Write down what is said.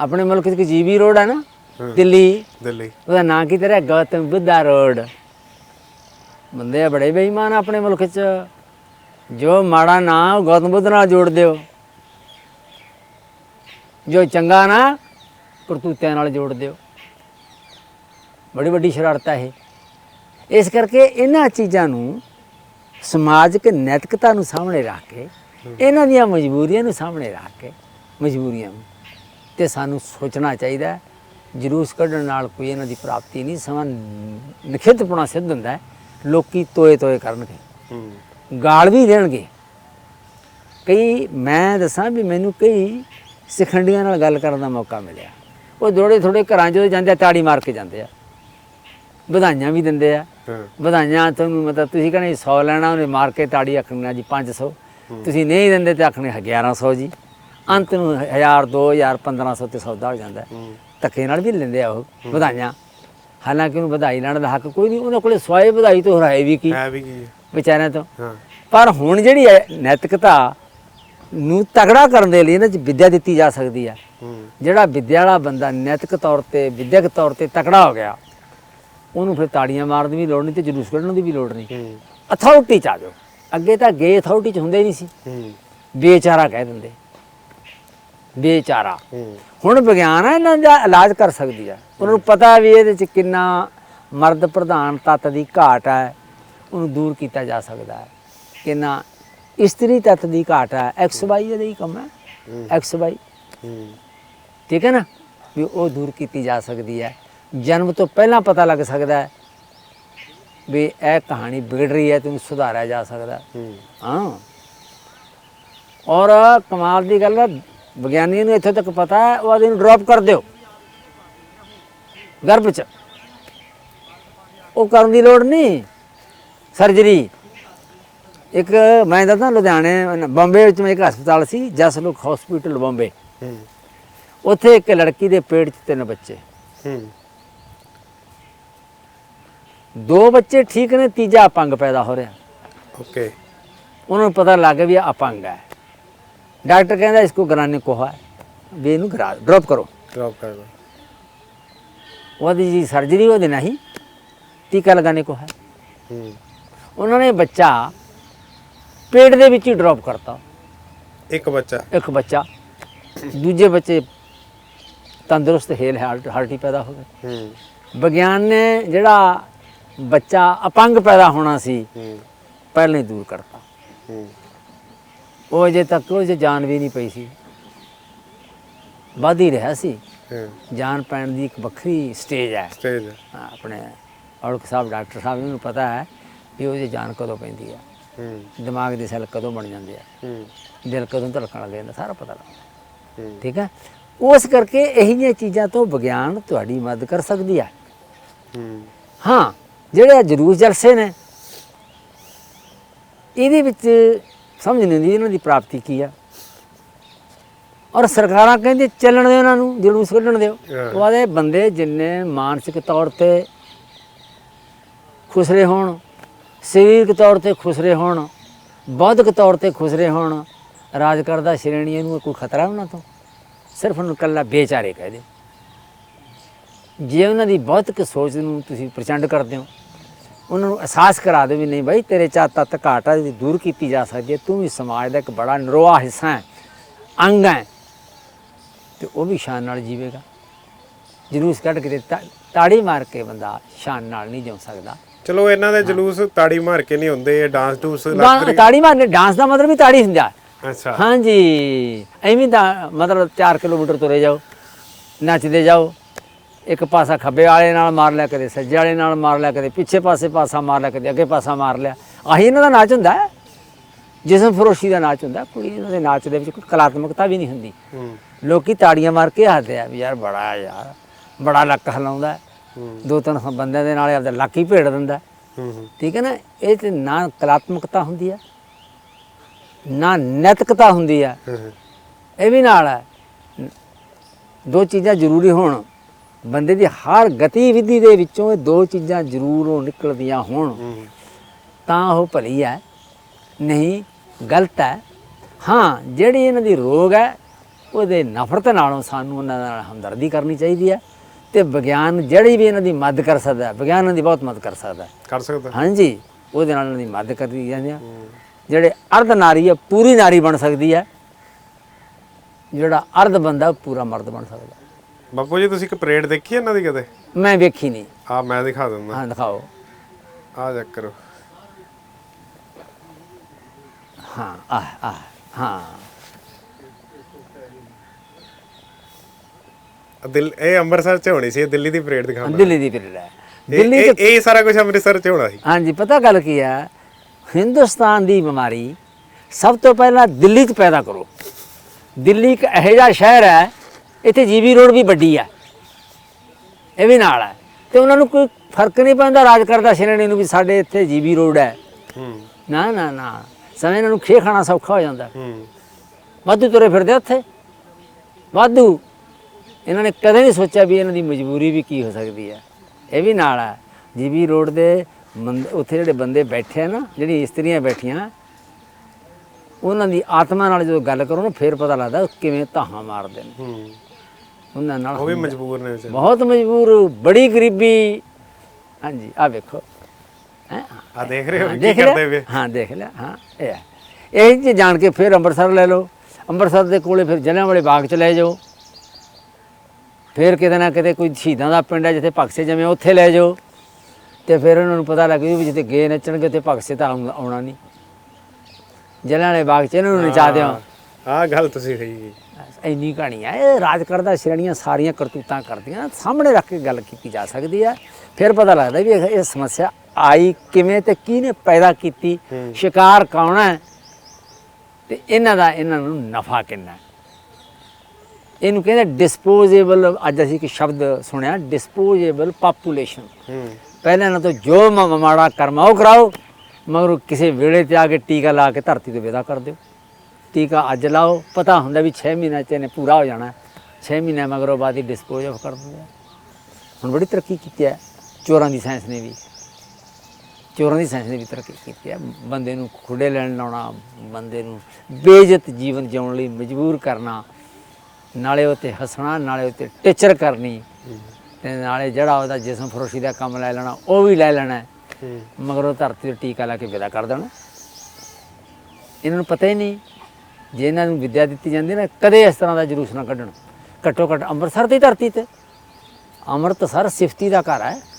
ਆਪਣੇ ਮੁਲਕ 'ਚ ਜੀਬੀ ਰੋਡ ਹੈ ਨਾ ਦਿੱਲੀ। ਦਿੱਲੀ। ਉਹਦਾ ਨਾਂ ਕੀ ਤੇਰਾ? ਗੌਤਮ ਬੁੱਧਾ ਰੋਡ। ਬੰਦੇ ਆ ਬੜੇ ਬੇਈਮਾਨ ਆਪਣੇ ਮੁਲਕ 'ਚ। ਜੋ ਮਾੜਾ ਨਾਂ ਗੌਤਮ ਬੁੱਧ ਨਾਲ ਜੋੜ ਦਿਓ। ਜੋ ਚੰਗਾ ਨਾ ਕਰਤੂਤਿਆਂ ਨਾਲ ਜੋੜ ਦਿਓ। ਬੜੀ ਵੱਡੀ ਸ਼ਰਾਰਤ ਹੈ ਇਹ। ਇਸ ਕਰਕੇ ਇਹਨਾਂ ਚੀਜ਼ਾਂ ਨੂੰ ਸਮਾਜਿਕ ਨੈਤਿਕਤਾ ਨੂੰ ਸਾਹਮਣੇ ਰੱਖ ਕੇ ਇਹਨਾਂ ਦੀਆਂ ਮਜਬੂਰੀਆਂ ਨੂੰ ਸਾਹਮਣੇ ਰੱਖ ਕੇ ਮਜਬੂਰੀਆਂ ਨੂੰ ਤੇ ਸਾਨੂੰ ਸੋਚਣਾ ਚਾਹੀਦਾ ਜਲੂਸ ਕੱਢਣ ਨਾਲ ਕੋਈ ਇਹਨਾਂ ਦੀ ਪ੍ਰਾਪਤੀ ਨਹੀਂ ਸਮਾਂ ਨਖਿੱਧਪੁਣਾ ਸਿੱਧ ਹੁੰਦਾ ਲੋਕੀ ਤੋਏ ਤੋਏ ਕਰਨਗੇ ਗਾਲ ਵੀ ਦੇਣਗੇ। ਕਈ ਮੈਂ ਦੱਸਾਂ ਵੀ ਮੈਨੂੰ ਕਈ ਸਿਖੰਡੀਆਂ ਨਾਲ ਗੱਲ ਕਰਨ ਦਾ ਮੌਕਾ ਮਿਲਿਆ। ਉਹ ਥੋੜੇ ਥੋੜੇ ਘਰਾਂ 'ਚ ਜਦੋਂ ਆ ਤਾੜੀ ਮਾਰ ਕੇ ਜਾਂਦੇ ਆ। ਵਧਾਈਆਂ ਵੀ ਦਿੰਦੇ ਆ। ਵਧਾਈਆਂ ਤੁਹਾਨੂੰ ਮਤਲਬ ਤੁਸੀਂ ਕਹਿੰਦੇ 100 ਲੈਣਾ ਉਹਨੇ ਮਾਰ ਕੇ ਤਾੜੀ ਆਖਣਾ ਜੀ 500 ਤੁਸੀਂ ਨਹੀਂ ਦਿੰਦੇ ਤੇ ਆਖਣੇ 1100 ਜੀ। ਅੰਤ ਨੂੰ 1000 2000 1500 ਤੇ ਸੌਦਾ ਹੋ ਜਾਂਦਾ। ਧੱਕੇ ਨਾਲ ਵੀ ਲੈਂਦੇ ਆ ਉਹ ਵਧਾਈਆਂ। ਹਾਲਾਂਕਿ ਉਹਨੂੰ ਵਧਾਈ ਲੈਣ ਦਾ ਹੱਕ ਕੋਈ ਨਹੀਂ ਉਹਨਾਂ ਕੋਲੇ ਸਵਾਏ ਵਧਾਈ ਤੋਂ ਹਰਾਏ ਵੀ ਕੀ? ਹੈ ਵੀ ਕੀ? ਵਿਚਾਰਿਆਂ ਤੋਂ। ਪਰ ਹੁਣ ਜਿਹੜੀ ਹੈ ਨੈਤਿਕਤਾ ਨੂੰ ਤਗੜਾ ਕਰਨ ਦੇ ਲਈ ਇਹਨਾਂ 'ਚ ਵਿਦਿਆ ਦਿੱਤੀ ਜਾ ਸਕਦੀ ਹੈ। ਜਿਹੜਾ ਵਿਦਿਆ ਵਾਲਾ ਬੰਦਾ ਨੈਤਿਕ ਤੌਰ ਤੇ ਵਿਦਿਅਕ ਤੌਰ ਤੇ ਤਕੜਾ ਹੋ ਗਿਆ ਉਹਨੂੰ ਫਿਰ ਤਾੜੀਆਂ ਮਾਰਨ ਦੀ ਵੀ ਲੋੜ ਨਹੀਂ ਤੇ ਜਲੂਸ ਕੱਢਣ ਦੀ ਵੀ ਲੋੜ ਨਹੀਂ। ਅਥਾਰਟੀ ਚ ਆ ਜਾਓ। ਅੱਗੇ ਤਾਂ ਗੇ ਅਥਾਰਟੀ ਚ ਹੁੰਦੇ ਨਹੀਂ ਸੀ। ਬੇਚਾਰਾ ਕਹਿ ਦਿੰਦੇ। ਬੇਚਾਰਾ ਹੂੰ। ਹੁਣ ਵਿਗਿਆਨ ਆ ਇਹਨਾਂ ਦਾ ਇਲਾਜ ਕਰ ਸਕਦੀ ਆ। ਉਹਨਾਂ ਨੂੰ ਪਤਾ ਵੀ ਇਹਦੇ ਚ ਕਿੰਨਾ ਮਰਦ ਪ੍ਰਧਾਨ ਤੱਤ ਦੀ ਘਾਟ ਹੈ ਉਹਨੂੰ ਦੂਰ ਕੀਤਾ ਜਾ ਸਕਦਾ ਹੈ। ਕਿੰਨਾ ਇਸਤਰੀ ਤੱਤ ਦੀ ਘਾਟ ਹੈ ਐਕਸ ਵਾਈ ਇਹਦਾ ਹੀ ਕੰਮ ਹੈ ਹੂੰ। ਐਕਸ ਵਾਈ ਹੂੰ। ਠੀਕ ਹੈ ਨਾ? ਵੀ ਉਹ ਦੂਰ ਕੀਤੀ ਜਾ ਸਕਦੀ ਹੈ। ਜਨਮ ਤੋਂ ਪਹਿਲਾਂ ਪਤਾ ਲੱਗ ਸਕਦਾ ਹੈ ਵੀ ਇਹ ਕਹਾਣੀ ਵਿਗੜ ਰਹੀ ਹੈ ਤੇ ਉਹਨੂੰ ਸੁਧਾਰਿਆ ਜਾ ਸਕਦਾ ਹੈ। ਹੂੰ। ਹਾਂ। ਔਰ ਕਮਾਲ ਦੀ ਗੱਲ ਹੈ ਵਿਗਿਆਨੀ ਨੂੰ ਇੱਥੇ ਤੱਕ ਪਤਾ ਹੈ ਉਹ ਆਦਮੀ ਨੂੰ ਡ੍ਰੌਪ ਕਰ ਦਿਓ। ਗਰਭ ਚ। ਉਹ ਕਰਨ ਦੀ ਲੋੜ ਨਹੀਂ। ਸਰਜਰੀ ਇੱਕ ਮੈਂ ਦੱਸਦਾ ਲੁਧਿਆਣੇ ਬੰਬੇ ਵਿੱਚ ਮੈਂ ਇੱਕ ਹਸਪਤਾਲ ਸੀ ਜਸਲੁਕ ਹਸਪੀਟਲ ਬੰਬੇ। ਉੱਥੇ ਇੱਕ ਲੜਕੀ ਦੇ ਪੇਟ 'ਚ ਤਿੰਨ ਬੱਚੇ। ਹੂੰ। ਦੋ ਬੱਚੇ ਠੀਕ ਨੇ ਤੀਜਾ ਅਪੰਗ ਪੈਦਾ ਹੋ ਰਿਹਾ। ਓਕੇ। ਉਹਨਾਂ ਨੂੰ ਪਤਾ ਲੱਗ ਗਿਆ ਵੀ ਅਪੰਗ ਹੈ। डॉक्टर कहता इसको गिराने को है वे इन गिरा ड्रॉप करो ड्रॉप कर दो वो जी सर्जरी वो देना ही ਟੀਕਾ ਲਗਾਣੇ ਕੋ ਹੈ। ਉਹਨਾਂ ਨੇ ਬੱਚਾ ਪੇਟ ਦੇ ਵਿੱਚ ਹੀ ਡ੍ਰੌਪ ਕਰਤਾ। ਇੱਕ ਬੱਚਾ। ਇੱਕ ਬੱਚਾ। ਦੂਜੇ ਬੱਚੇ ਤੰਦਰੁਸਤ ਹੇਲ ਹਾਰਟੀ ਪੈਦਾ ਹੋ ਗਏ। ਵਿਗਿਆਨ ਨੇ ਜਿਹੜਾ ਬੱਚਾ ਅਪੰਗ ਪੈਦਾ ਹੋਣਾ ਸੀ ਪਹਿਲਾਂ ਹੀ ਦੂਰ ਕਰਤਾ। ਉਹ ਅਜੇ ਤੱਕ ਉਹ 'ਚ ਜਾਨ ਵੀ ਨਹੀਂ ਪਈ ਸੀ। ਵੱਧ ਹੀ ਰਿਹਾ ਸੀ। ਜਾਨ ਪੈਣ ਦੀ ਇੱਕ ਵੱਖਰੀ ਸਟੇਜ ਹੈ। ਸਟੇਜ ਹਾਂ, ਆਪਣੇ ਔਲਖ ਸਾਹਿਬ ਡਾਕਟਰ ਸਾਹਿਬ ਨੂੰ ਪਤਾ ਹੈ ਵੀ ਉਹ 'ਚ ਜਾਨ ਕਦੋਂ ਪੈਂਦੀ ਹੈ। ਹੂੰ। ਦਿਮਾਗ ਦੇ ਸੈੱਲ ਕਦੋਂ ਬਣ ਜਾਂਦੇ ਆ। ਹੂੰ। ਦਿਲ ਕਦੋਂ ਧੜਕਣ ਲੱਗ ਜਾਂਦਾ ਸਾਰਾ ਪਤਾ ਲੱਗਦਾ। ਠੀਕ ਹੈ? ਉਸ ਕਰਕੇ ਇਹੋ ਜਿਹੀਆਂ ਚੀਜ਼ਾਂ ਤੋਂ ਵਿਗਿਆਨ ਤੁਹਾਡੀ ਮਦਦ ਕਰ ਸਕਦੀ ਹੈ। ਹੂੰ। ਹਾਂ ਜਿਹੜੇ ਜਲੂਸ ਜਲਸੇ ਨੇ। ਇਹਦੇ ਵਿੱਚ ਸਮਝ ਨਹੀਂ ਆਉਂਦੀ ਇਹਨਾਂ ਦੀ ਪ੍ਰਾਪਤੀ ਕੀ ਆ? ਔਰ ਸਰਕਾਰਾਂ ਕਹਿੰਦੇ ਚੱਲਣ ਦਿਓ ਇਹਨਾਂ ਨੂੰ ਜਲੂਸ ਕੱਢਣ ਦਿਓ। ਉਹ ਆਦੇ ਬੰਦੇ ਜਿੰਨੇ ਮਾਨਸਿਕ ਤੌਰ ਤੇ ਖੁਸਰੇ ਹੋਣ ਸਰੀਰਕ ਤੌਰ ਤੇ ਖੁਸਰੇ ਹੋਣ ਬੌਧਿਕ ਤੌਰ ਤੇ ਖੁਸਰੇ ਹੋਣ ਰਾਜ ਕਰਦਾ ਸ਼੍ਰੇਣੀਆਂ ਨੂੰ ਕੋਈ ਖਤਰਾ ਉਹਨਾਂ ਤੋਂ? ਸਿਰਫ ਉਹਨੂੰ ਕੱਲਾ ਬੇਚਾਰੇ ਕਹਿ ਦਿਓ ਜੇ ਉਹਨਾਂ ਦੀ ਬੌਧਿਕ ਸੋਚ ਨੂੰ ਤੁਸੀਂ ਪ੍ਰਚੰਡ ਕਰਦੇ ਹੋ ਉਹਨਾਂ ਨੂੰ ਅਹਿਸਾਸ ਕਰਾ ਦਿਓ ਵੀ ਨਹੀਂ ਭਾਈ ਤੇਰੇ ਚਾ ਤਤ ਘਾਟਾ ਦੀ ਦੂਰ ਕੀਤੀ ਜਾ ਸਕਦੀ ਹੈ ਤੂੰ ਵੀ ਸਮਾਜ ਦਾ ਇੱਕ ਬੜਾ ਨਰੋਆ ਹਿੱਸਾ ਹੈ ਅੰਗ ਹੈ। ਤੇ ਉਹ ਵੀ ਸ਼ਾਨ ਨਾਲ ਜੀਵੇਗਾ। ਜਲੂਸ ਕੱਢ ਕੇ ਤਾੜੀ ਮਾਰ ਕੇ ਬੰਦਾ ਸ਼ਾਨ ਨਾਲ ਨਹੀਂ ਜਿਉ ਸਕਦਾ। ਚਲੋ ਇਹਨਾਂ ਦੇ ਜਲੂਸ ਤਾੜੀ ਮਾਰ ਕੇ ਨਹੀਂ ਹੁੰਦੇ ਇਹ ਡਾਂਸ ਡੂਸ ਲੱਗ ਤਾੜੀ ਮਾਰਨੇ ਡਾਂਸ ਦਾ ਮਤਲਬ ਵੀ ਤਾੜੀ ਹੁੰਦਾ। ਅੱਛਾ। ਹਾਂਜੀ। ਐਵੇਂ ਦਾ ਮਤਲਬ 4 ਕਿਲੋਮੀਟਰ ਤੁਰੇ ਜਾਓ ਨੱਚਦੇ ਜਾਓ ਇੱਕ ਪਾਸਾ ਖੱਬੇ ਵਾਲੇ ਨਾਲ ਮਾਰ ਲਿਆ ਕਦੇ ਸੱਜੇ ਵਾਲੇ ਨਾਲ ਮਾਰ ਲਿਆ ਕਦੇ ਪਿੱਛੇ ਪਾਸੇ ਪਾਸਾ ਮਾਰ ਲਿਆ ਕਦੇ ਅੱਗੇ ਪਾਸਾ ਮਾਰ ਲਿਆ। ਆਹੀ ਇਹਨਾਂ ਦਾ ਨਾਚ ਹੁੰਦਾ ਹੈ। ਜਿਸਮ ਫਰੋਸ਼ੀ ਦਾ ਨਾਚ ਹੁੰਦਾ ਕੋਈ ਇਹਨਾਂ ਦੇ ਨਾਚ ਦੇ ਵਿੱਚ ਕੋਈ ਕਲਾਤਮਕਤਾ ਵੀ ਨਹੀਂ ਹੁੰਦੀ। ਲੋਕੀ ਤਾੜੀਆਂ ਮਾਰ ਕੇ ਹੱਸਦੇ ਆ ਵੀ ਯਾਰ ਬੜਾ ਯਾਰ ਬੜਾ ਲੱਕ ਹਲਾਉਂਦਾ ਦੋ ਤਿੰਨ ਬੰਦਿਆਂ ਦੇ ਨਾਲ ਆਪਦਾ ਲੱਕ ਹੀ ਭੇੜ ਦਿੰਦਾ ਠੀਕ ਹੈ ਨਾ? ਇਹ ਤੇ ਨਾ ਕਲਾਤਮਕਤਾ ਹੁੰਦੀ ਹੈ ਨਾ ਨੈਤਿਕਤਾ ਹੁੰਦੀ ਹੂੰ। ਇਹ ਵੀ ਨਾਲ ਹੈ। ਦੋ ਚੀਜ਼ਾਂ ਜ਼ਰੂਰੀ ਹੋਣ। ਬੰਦੇ ਦੀ ਹਰ ਗਤੀਵਿਧੀ ਦੇ ਵਿੱਚੋਂ ਇਹ ਦੋ ਚੀਜ਼ਾਂ ਜ਼ਰੂਰ ਉਹ ਨਿਕਲਦੀਆਂ ਹੋਣ। ਹੂੰ। ਤਾਂ ਉਹ ਭਲੀ ਹੈ ਨਹੀਂ ਗਲਤ ਹੈ। ਹਾਂ ਜਿਹੜੀ ਇਹਨਾਂ ਦੀ ਰੋਗ ਹੈ ਉਹਦੇ ਨਫ਼ਰਤ ਨਾਲੋਂ ਸਾਨੂੰ ਉਹਨਾਂ ਨਾਲ ਹਮਦਰਦੀ ਕਰਨੀ ਚਾਹੀਦੀ ਹੈ ਤੇ ਵਿਗਿਆਨ ਜਿਹੜੀ ਵੀ ਇਹਨਾਂ ਦੀ ਮਦਦ ਕਰ ਸਕਦਾ ਹੈ ਵਿਗਿਆਨ ਇਹਨਾਂ ਦੀ ਬਹੁਤ ਮਦਦ ਕਰ ਸਕਦਾ ਹੈ। ਕਰ ਸਕਦਾ ਹਾਂਜੀ ਉਹਦੇ ਨਾਲ ਉਹਨਾਂ ਦੀ ਮਦਦ ਕਰਦੀ ਜਾਂਦੀ ਆ ਜਿਹੜੇ ਅਰਧ ਨਾਰੀ ਹੈ ਪੂਰੀ ਨਾਰੀ ਬਣ ਸਕਦੀ ਹੈ। ਜਿਹੜਾ ਅਰਧ ਬੰਦਾ ਪੂਰਾ ਮਰਦ ਬਣ ਸਕਦਾ ਬਾਪੂ ਜੀ ਤੁਸੀਂ ਇੱਕ ਪਰੇਡ ਦੇਖੀ ਇਹਨਾਂ ਦੀ ਕਦੇ? ਮੈਂ ਵੇਖੀ ਨਹੀਂ। ਆ ਮੈਂ ਦਿਖਾ ਦਿੰਦਾ। ਹਾਂ ਦਿਖਾਓ। ਆ ਚੈੱਕ ਕਰੋ। ਹਾਂ ਆ ਆ ਹਾਂ। ਆਹ ਦਿਲ ਇਹ ਅੰਮ੍ਰਿਤਸਰ ਚ ਹੋਣੀ ਸੀ ਇਹ ਦਿੱਲੀ ਦੀ ਪਰੇਡ ਦਿਖਾਉਂਦਾ। ਦਿੱਲੀ ਦੀ ਪੀਰੀਅਡ ਹੈ। ਦਿੱਲੀ ਇਹ ਇਹ ਸਾਰਾ ਕੁਝ ਅੰਮ੍ਰਿਤਸਰ ਚ ਹੋਣਾ ਸੀ। ਹਾਂਜੀ ਪਤਾ ਗੱਲ ਕੀ ਹੈ ਹਿੰਦੁਸਤਾਨ ਦੀ ਬਿਮਾਰੀ ਸਭ ਤੋਂ ਪਹਿਲਾਂ ਦਿੱਲੀ 'ਚ ਪੈਦਾ ਕਰੋ। ਦਿੱਲੀ ਇੱਕ ਇਹੋ ਜਿਹਾ ਸ਼ਹਿਰ ਹੈ ਇੱਥੇ ਜੀਬੀ ਰੋਡ ਵੀ ਵੱਡੀ ਹੈ ਇਹ ਵੀ ਨਾਲ ਹੈ ਤੇ ਉਹਨਾਂ ਨੂੰ ਕੋਈ ਫ਼ਰਕ ਨਹੀਂ ਪੈਂਦਾ ਰਾਜ ਕਰਦਾ ਸ਼੍ਰੇਣੀ ਨੂੰ ਵੀ ਸਾਡੇ ਇੱਥੇ ਜੀਬੀ ਰੋਡ ਹੈ ਹੂੰ। ਨਾ ਨਾ ਨਾ। ਸਮੇਂ ਇਹਨਾਂ ਨੂੰ ਖੇ ਖਾਣਾ ਸੌਖਾ ਹੋ ਜਾਂਦਾ। ਹੂੰ। ਵਾਧੂ ਤੁਰੇ ਫਿਰਦੇ ਉੱਥੇ। ਵਾਧੂ। ਇਹਨਾਂ ਨੇ ਕਦੇ ਨਹੀਂ ਸੋਚਿਆ ਵੀ ਇਹਨਾਂ ਦੀ ਮਜਬੂਰੀ ਵੀ ਕੀ ਹੋ ਸਕਦੀ ਹੈ ਇਹ ਵੀ ਨਾਲ ਹੈ ਜੀਬੀ ਰੋਡ ਦੇ ਉੱਥੇ ਜਿਹੜੇ ਬੰਦੇ ਬੈਠੇ ਆ ਨਾ ਜਿਹੜੀ ਇਸਤਰੀਆਂ ਬੈਠੀਆਂ ਉਹਨਾਂ ਦੀ ਆਤਮਾ ਨਾਲ ਜਦੋਂ ਗੱਲ ਕਰੋ ਨਾ ਫਿਰ ਪਤਾ ਲੱਗਦਾ ਕਿਵੇਂ ਧਾਹਾਂ ਮਾਰਦੇ ਨੇ। ਹੂੰ। ਉਹਨਾਂ ਨਾਲ ਉਹ ਵੀ ਮਜਬੂਰ ਨੇ ਵਿਚਾਰੇ। ਬਹੁਤ ਮਜਬੂਰ ਬੜੀ ਗਰੀਬੀ। ਹਾਂਜੀ ਆ ਵੇਖੋ। ਹੈਂ? ਆ ਦੇਖ ਰਹੇ ਹੋ ਕੀ ਕਰਦੇ ਵੇ ਹਾਂ ਦੇਖ ਲਿਆ। ਹਾਂ ਇਹ। ਇਹ ਜੇ ਜਾਣ ਕੇ ਫਿਰ ਅੰਮ੍ਰਿਤਸਰ ਲੈ ਲਓ। ਅੰਮ੍ਰਿਤਸਰ ਦੇ ਕੋਲੇ ਫਿਰ ਜਲਿਆਂਵਾਲੇ ਬਾਗ ਚ ਲੈ ਜਾਓ। ਫਿਰ ਕਿਤੇ ਨਾ ਕਿਤੇ ਕੋਈ ਸ਼ਹੀਦਾਂ ਦਾ ਪਿੰਡ ਹੈ ਜਿੱਥੇ ਭਗਸੇ ਜਮੇ ਉੱਥੇ ਲੈ ਜਾਓ। ਤੇ ਫਿਰ ਉਹਨਾਂ ਨੂੰ ਪਤਾ ਲੱਗ ਜੂ ਵੀ ਜਿੱਥੇ ਗਏ ਨੱਚਣਗੇ ਤੇ ਭਗਸੇ ਤਾਂ ਆਉਣਾ ਆਉਣਾ ਨਹੀਂ। ਜਲਿਆਂਵਾਲੇ ਬਾਗ ਚ ਇਹਨਾਂ ਨੂੰ ਨਚਾ ਦਿਓ ਆ ਗੱਲ ਤੁਸੀਂ ਸਹੀ ਬਸ ਇੰਨੀ ਕਹਾਣੀ ਹੈ ਇਹ ਰਾਜ ਕਰਦਾ ਸ਼੍ਰੇਣੀਆਂ ਸਾਰੀਆਂ ਕਰਤੂਤਾਂ ਕਰਦੀਆਂ ਸਾਹਮਣੇ ਰੱਖ ਕੇ ਗੱਲ ਕੀਤੀ ਜਾ ਸਕਦੀ ਹੈ ਫਿਰ ਪਤਾ ਲੱਗਦਾ ਵੀ ਇਹ ਸਮੱਸਿਆ ਆਈ ਕਿਵੇਂ ਤੇ ਕਿਹਨੇ ਪੈਦਾ ਕੀਤੀ ਸ਼ਿਕਾਰ ਕੌਣ ਹੈ ਤੇ ਇਹਨਾਂ ਦਾ ਇਹਨਾਂ ਨੂੰ ਨਫਾ ਕਿੰਨਾ ਇਹਨੂੰ ਕਹਿੰਦੇ ਡਿਸਪੋਜ਼ੇਬਲ ਅੱਜ ਅਸੀਂ ਇੱਕ ਸ਼ਬਦ ਸੁਣਿਆ ਡਿਸਪੋਜ਼ੇਬਲ ਪਾਪੂਲੇਸ਼ਨ ਪਹਿਲਾਂ ਇਹਨਾਂ ਤੋਂ ਜੋ ਮਾੜਾ ਕਰਮ ਉਹ ਕਰਾਓ ਮਗਰ ਕਿਸੇ ਵੇਲੇ ਤੇ ਆ ਕੇ ਟੀਕਾ ਲਾ ਕੇ ਧਰਤੀ ਤੋਂ ਵਿਦਾ ਕਰ ਦਿਓ। ਟੀਕਾ ਅੱਜ ਲਾਓ। ਪਤਾ ਹੁੰਦਾ ਵੀ 6 ਮਹੀਨਿਆਂ ਚ ਇਹਨੇ ਪੂਰਾ ਹੋ ਜਾਣਾ। 6 ਮਹੀਨਿਆਂ ਮਗਰੋਂ ਬਾਅਦ ਹੀ ਡਿਸਪੋਜ਼ ਆਫ ਕਰ ਦਿੰਦੇ ਹੁਣ ਬੜੀ ਤਰੱਕੀ ਕੀਤੀ ਹੈ। ਚੋਰਾਂ ਦੀ ਸਾਇੰਸ ਨੇ ਵੀ। ਚੋਰਾਂ ਦੀ ਸਾਇੰਸ ਨੇ ਵੀ ਤਰੱਕੀ ਕੀਤੀ ਹੈ। ਬੰਦੇ ਨੂੰ ਖੁੱਡੇ ਲੈਣ ਲਾਉਣਾ ਬੰਦੇ ਨੂੰ ਬੇਇੱਜ਼ਤ ਜੀਵਨ ਜਿਉਣ ਲਈ ਮਜਬੂਰ ਕਰਨਾ ਨਾਲੇ ਉਤੇ ਹੱਸਣਾ ਨਾਲੇ ਉਤੇ ਟੀਚਰ ਕਰਨੀ ਤੇ ਨਾਲੇ ਜਿਹੜਾ ਉਹਦਾ ਜਿਸਮ ਫਰੋਸ਼ੀ ਦਾ ਕੰਮ ਲੈ ਲੈਣਾ ਉਹ ਵੀ ਲੈ ਲੈਣਾ ਮਗਰੋਂ ਧਰਤੀ ਤੇ ਟੀਕਾ ਲਾ ਕੇ ਵਿਦਾ ਕਰ ਦੇਣਾ। ਇਹਨਾਂ ਨੂੰ ਪਤਾ ਹੀ ਨਹੀਂ ਜੇ ਇਹਨਾਂ ਨੂੰ ਵਿੱਦਿਆ ਦਿੱਤੀ ਜਾਂਦੀ ਨਾ, ਕਦੇ ਇਸ ਤਰ੍ਹਾਂ ਦਾ ਜਲੂਸ ਨਾ ਕੱਢਣ। ਘੱਟੋ ਘੱਟ ਅੰਮ੍ਰਿਤਸਰ ਦੀ ਧਰਤੀ ਤੇ। ਅੰਮ੍ਰਿਤਸਰ ਸਿਫਤੀ ਦਾ ਘਰ ਹੈ।